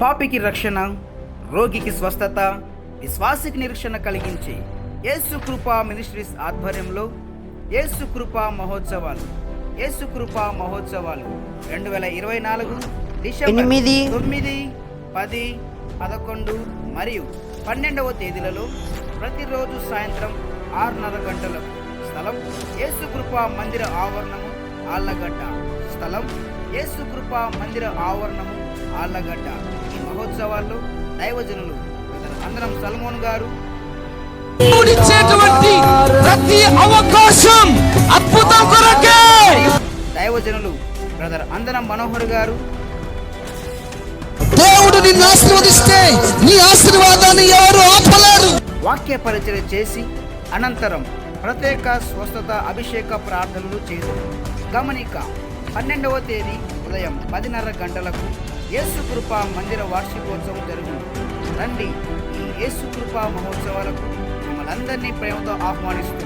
పాపికి రక్షణ రోగికి స్వస్థత విశ్వాసికి నిరీక్షణ కలిగించి యేసు కృపా మినిస్ట్రీస్ ఆధ్వర్యంలో యేసు కృపా మహోత్సవాలు. యేసు కృపా మహోత్సవాలు రెండు వేల ఇరవై నాలుగు డిసెంబర్. తొమ్మిది పది పదకొండు మరియు పన్నెండవ తేదీలలో ప్రతిరోజు సాయంత్రం ఆరున్నర గంటలకు స్థలం యేసుకృప మందిర ఆవరణము ఆళ్ళగడ్డ స్థలం. యేసుకృప మందిర ఆవరణము ఆళ్ళగడ్డ. మహోత్సవాల్లో దైవజనులు అందరం సల్మోన్ గారు. ప్రతి అవకాశం అద్భుతం కొరకే. దైవజనులు బ్రదర్ అందరం మనోహర్ గారు. దేవుడు నిన్ను ఆశీర్వదిస్తే నీ ఆశీర్వాదాన్ని ఎవరు ఆపలేరు. వాక్య పరిచయం చేసి అనంతరం ప్రత్యేక స్వస్థత అభిషేక ప్రార్థనలు చేశారు గమనిక పన్నెండవ తేదీ ఉదయం పదిన్నర గంటలకు యేసుకృప మందిర వార్షికోత్సవం జరుగును. రండి ఈ యేసుకృప మహోత్సవాలకు మిమ్మల్ని అందరినీ ప్రేమతో ఆహ్వానిస్తుంది